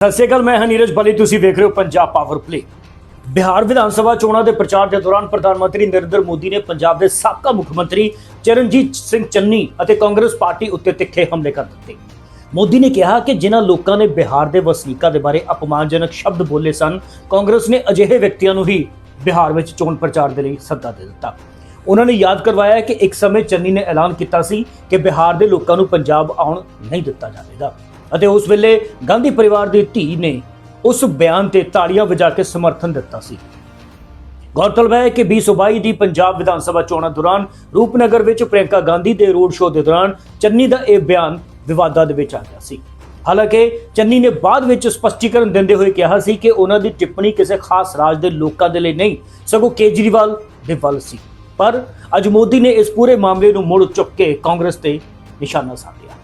ਸਤਿ ਸ਼੍ਰੀ ਅਕਾਲ, ਮੈਂ ਹਾਂ ਨੀਰਜ ਬਲੀ। ਤੁਸੀਂ ਵੇਖ ਰਹੇ ਹੋ ਪੰਜਾਬ ਪਾਵਰ ਪਲੇ ਬਿਹਾਰ ਵਿਧਾਨ ਸਭਾ ਚੋਣਾਂ ਦੇ ਪ੍ਰਚਾਰ ਦੇ ਦੌਰਾਨ ਪ੍ਰਧਾਨ ਮੰਤਰੀ ਨਰਿੰਦਰ ਮੋਦੀ ਨੇ ਪੰਜਾਬ ਦੇ ਸਾਬਕਾ ਮੁੱਖ ਮੰਤਰੀ ਚਰਨਜੀਤ ਸਿੰਘ ਚੰਨੀ ਅਤੇ ਕਾਂਗਰਸ ਪਾਰਟੀ ਉੱਤੇ ਤਿੱਖੇ ਹਮਲੇ ਕਰ ਦਿੱਤੇ। ਮੋਦੀ ਨੇ ਕਿਹਾ ਕਿ ਜਿਨ੍ਹਾਂ ਲੋਕਾਂ ਨੇ ਬਿਹਾਰ ਦੇ ਵਸਨੀਕਾਂ ਦੇ ਬਾਰੇ ਅਪਮਾਨਜਨਕ ਸ਼ਬਦ ਬੋਲੇ ਸਨ, ਕਾਂਗਰਸ ਨੇ ਅਜਿਹੇ ਵਿਅਕਤੀਆਂ ਨੂੰ ਹੀ ਬਿਹਾਰ ਵਿੱਚ ਚੋਣ ਪ੍ਰਚਾਰ ਦੇ ਲਈ ਸੱਦਾ ਦੇ ਦਿੱਤਾ। ਉਹਨਾਂ ਨੇ ਯਾਦ ਕਰਵਾਇਆ ਕਿ ਇੱਕ ਸਮੇਂ ਚੰਨੀ ਨੇ ਐਲਾਨ ਕੀਤਾ ਸੀ ਕਿ ਬਿਹਾਰ ਦੇ ਲੋਕਾਂ ਨੂੰ ਪੰਜਾਬ ਆਉਣ ਨਹੀਂ ਦਿੱਤਾ ਜਾਵੇਗਾ। ਅਤੇ ਉਸ ਵੇਲੇ ਗਾਂਧੀ ਪਰਿਵਾਰ ਦੀ ਧੀ ਨੇ ਉਸ ਬਿਆਨ ਤੇ ਤਾੜੀਆਂ ਵਜਾ ਕੇ ਸਮਰਥਨ ਦਿੱਤਾ ਸੀ। ਗੌਰਤਲਬ ਹੈ ਕਿ 2022 ਦੀ ਪੰਜਾਬ ਵਿਧਾਨ ਸਭਾ ਚੋਣਾਂ ਦੌਰਾਨ ਰੂਪਨਗਰ ਵਿੱਚ ਪ੍ਰਿਯੰਕਾ ਗਾਂਧੀ ਦੇ ਰੋਡ ਸ਼ੋਅ ਦੇ ਦੌਰਾਨ ਚੰਨੀ ਦਾ ਇਹ ਬਿਆਨ ਵਿਵਾਦਾਂ ਦੇ ਵਿੱਚ ਆ ਗਿਆ ਸੀ। ਹਾਲਾਂਕਿ ਚੰਨੀ ਨੇ ਬਾਅਦ ਵਿੱਚ ਸਪਸ਼ਟੀਕਰਨ ਦਿੰਦੇ ਹੋਏ ਕਿਹਾ ਸੀ ਕਿ ਉਹਨਾਂ ਦੀ ਟਿੱਪਣੀ ਕਿਸੇ ਖਾਸ ਰਾਜ ਦੇ ਲੋਕਾਂ ਦੇ ਲਈ ਨਹੀਂ, ਸਗੋਂ ਕੇਜਰੀਵਾਲ ਦੇ ਵੱਲ ਸੀ। ਪਰ ਅੱਜ ਮੋਦੀ ਨੇ ਇਸ ਪੂਰੇ ਮਾਮਲੇ ਨੂੰ ਮੁੜ ਚੁੱਕ ਕੇ ਕਾਂਗਰਸ ਤੇ ਨਿਸ਼ਾਨਾ ਸਾਧਿਆ